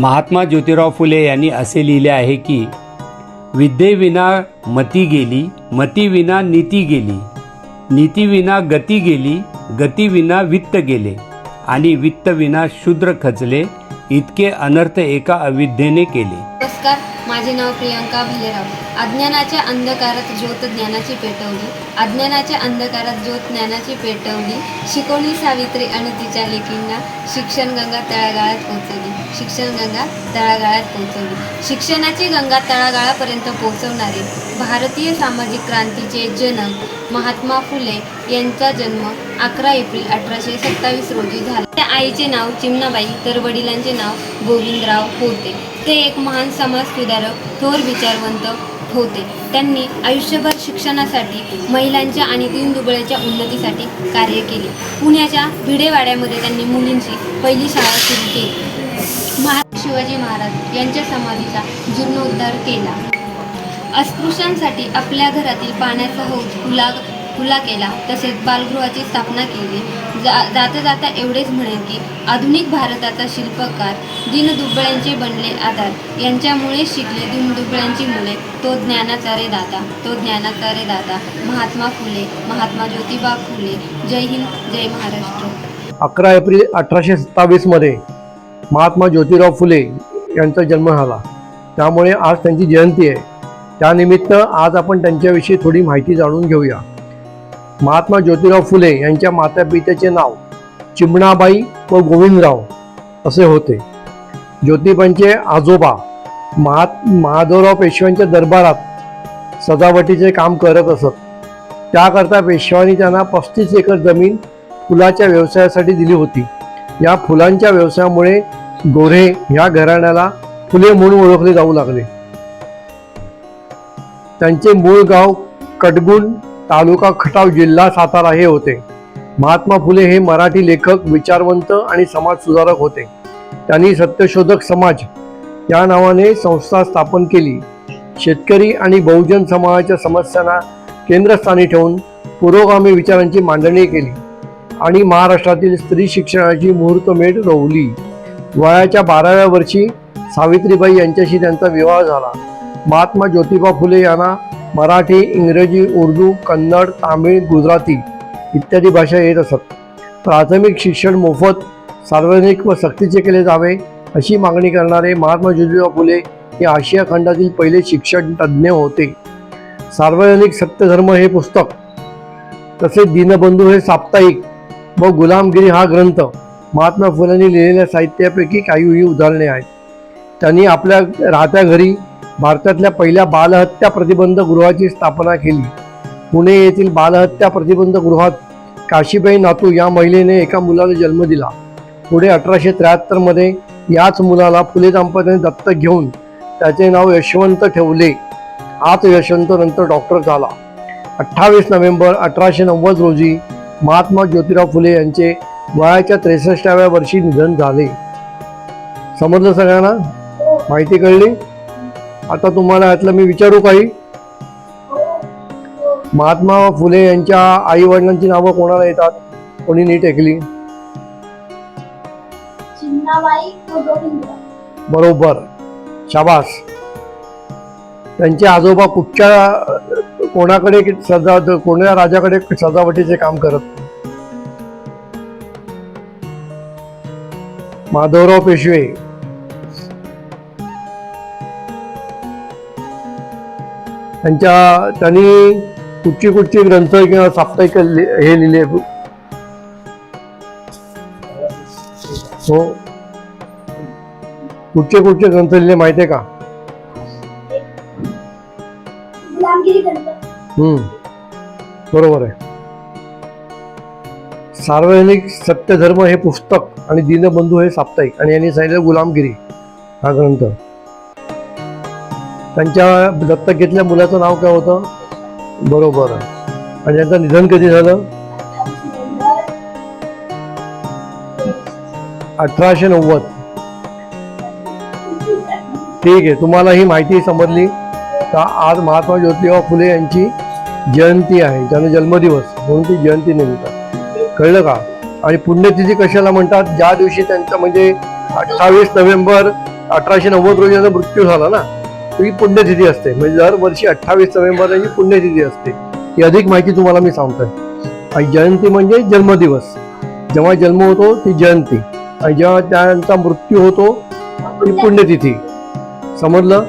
महात्मा ज्योतिराव फुले यांनी असे लिहिले आहे की विद्येविना मती गेली मतीविना नीती गेली नीतीविना गती गेली गतीविना वित्त गेले आणि वित्तविना शूद्र खचले इतके अनर्थ एका अविद्येने केले. नमस्कार माझे नाव प्रियंका भालेराव. अज्ञानाच्या अंधकारात ज्योत ज्ञानाची पेटवली. अज्ञानाच्या अंधकारात ज्योत ज्ञानाची पेटवली. शिकवणी सावित्री आणि तिच्या लेकींना शिक्षण गंगा तळागाळात पोहोचवली. शिक्षण गंगा तळागाळात पोहोचवली. शिक्षणाची गंगा तळागाळापर्यंत पोहोचवणारे भारतीय सामाजिक क्रांतीचे जनक महात्मा फुले यांचा जन्म अकरा एप्रिल अठराशे सत्तावीस रोजी झाला. त्या आईचे नाव चिमणाबाई तर वडिलांचे नाव गोविंदराव होते. ते एक महान समाज समाजसुधारक थोर विचारवंत होते. त्यांनी आयुष्यभर शिक्षणासाठी महिलांच्या आणि दीनदुबळ्याच्या उन्नतीसाठी कार्य केले. पुण्याच्या भिडेवाड्यामध्ये त्यांनी मुलींची पहिली शाळा सुरू केली. महाराज शिवाजी महाराज यांच्या समाधीचा जीर्णोद्धार केला. अस्पृश्यांसाठी आपल्या घरातील पाण्याचा हौद खुला खुला केला. तसेच बालगृहाची स्थापना केली. जा जाता जाता एवढेच म्हणेन की आधुनिक भारताचा शिल्पकार दिन दुबळ्यांचे बनले आधार. यांच्यामुळे शिकले दिन दुबळ्यांची मुले. तो ज्ञानाचा रे दाता. तो ज्ञानाचा रे दाता. महात्मा फुले. महात्मा ज्योतिबा फुले. जय हिंद जय महाराष्ट्र. अकरा एप्रिल अठराशे सत्तावीसमध्ये महात्मा ज्योतिराव फुले यांचा जन्म झाला. त्यामुळे आज त्यांची जयंती आहे. त्यानिमित्त आज आपण त्यांच्याविषयी थोडी माहिती जाणून घेऊया. महात्मा ज्योतिराव फुले यांच्या मातापित्याचे नाव चिमणाबाई व गोविंदराव असे होते. ज्योतिबांचे आजोबा महात महादेवराव पेशव्यांच्या दरबारात सजावटीचे काम करत असत. त्याकरता पेशव्यांनी त्यांना पस्तीस एकर जमीन फुलाच्या व्यवसायासाठी दिली होती. या फुलांच्या व्यवसायामुळे गोरे ह्या घराण्याला फुले म्हणून ओळखले जाऊ लागले. त्यांचे मूळ गाव कटगुण तालुका खटाव जिल्हा सातारा हे होते. महात्मा फुले हे मराठी लेखक विचारवंत आणि समाजसुधारक होते. त्यांनी सत्यशोधक समाज या नावाने संस्था स्थापन केली. शेतकरी आणि बहुजन समाजाच्या समस्यांना केंद्रस्थानी ठेवून पुरोगामी विचारांची मांडणी केली आणि महाराष्ट्रातील स्त्री शिक्षणाची मुहूर्तमेढ रोवली. वयाच्या बाराव्या वर्षी सावित्रीबाई यांच्याशी त्यांचा विवाह झाला. महात्मा ज्योतिबा फुले यांना मराठी इंग्रजी उर्दू कन्नड तामिळ गुजराती इत्यादी भाषा येत असत. प्राथमिक शिक्षण मोफत सार्वजनिक व सक्तीचे केले जावे अशी मागणी करणारे महात्मा ज्योतिबा फुले हे आशिया खंडातील पहिले शिक्षण तज्ज्ञ होते. सार्वजनिक सत्यधर्म हे पुस्तक तसेच दीनबंधू हे साप्ताहिक व गुलामगिरी हा ग्रंथ महात्मा फुलेंनी लिहिलेल्या साहित्यापैकी काही ही उदाहरणे आहेत. त्यांनी आपल्या राहत्या घरी भारतातल्या पहिल्या बालहत्या प्रतिबंध गृहाची स्थापना केली. पुणे येथील बालहत्या प्रतिबंध गृहात काशीबाई नातू या महिलेने एका मुलाला जन्म दिला. पुढे अठराशे त्र्याहत्तरमध्ये याच मुलाला फुले दाम्पत्याने दत्तक घेऊन त्याचे नाव यशवंत ठेवले. आज यशवंत नंतर डॉक्टर झाला. अठ्ठावीस नोव्हेंबर अठराशे नव्वद रोजी महात्मा ज्योतिराव फुले यांचे वयाच्या त्रेसष्टाव्या वर्षी निधन झाले. समजलं सगळ्यांना? माहिती कळली? आता तुम्हाला यातलं मी विचारू काही? महात्मा फुले यांच्या आई वडिलांची नावं कोणाला येतात? कोणी नीट ऐकली? बरोबर. शाबास. त्यांचे आजोबा कुठच्या कोणाकडे सजा कोणत्या राजाकडे सजावटीचे काम करत? माधवराव पेशवे. त्यांच्या त्यांनी कुठची कुठची ग्रंथ किंवा साप्ताहिक हे लिहिले. हो. कुठचे कुठचे ग्रंथ लिहिले माहिती आहे का? गुलामगिरी ग्रंथ. हम्म. बरोबर आहे. सार्वजनिक सत्यधर्म हे पुस्तक आणि दीनबंधू हे साप्ताहिक आणि यांनी सांगितलं गुलामगिरी हा ग्रंथ. त्यांच्या दत्तक घेतल्या मुलाचं नाव काय होतं? बरोबर. आणि त्यांचं निधन कधी झालं? अठराशे नव्वद. ठीक आहे तुम्हाला ही माहिती समजली. का आज महात्मा ज्योतिबा फुले यांची जयंती आहे. त्यांना जन्मदिवस. म्हणून ती जयंती निमित्त. कळलं का? आणि पुण्यतिथी कशाला म्हणतात? ज्या दिवशी त्यांचं म्हणजे अठ्ठावीस नोव्हेंबर अठराशे नव्वद रोजी त्यांचा मृत्यू झाला ना? ही पुण्यतिथी असते. म्हणजे दरवर्षी अठ्ठावीस नोव्हेंबर ही पुण्यतिथी असते. ही अधिक माहिती तुम्हाला मी सांगतोय. आणि जयंती म्हणजे जन्मदिवस. जेव्हा जन्म होतो ती जयंती. आणि जेव्हा त्यांचा मृत्यू होतो ती पुण्यतिथी. समजलं?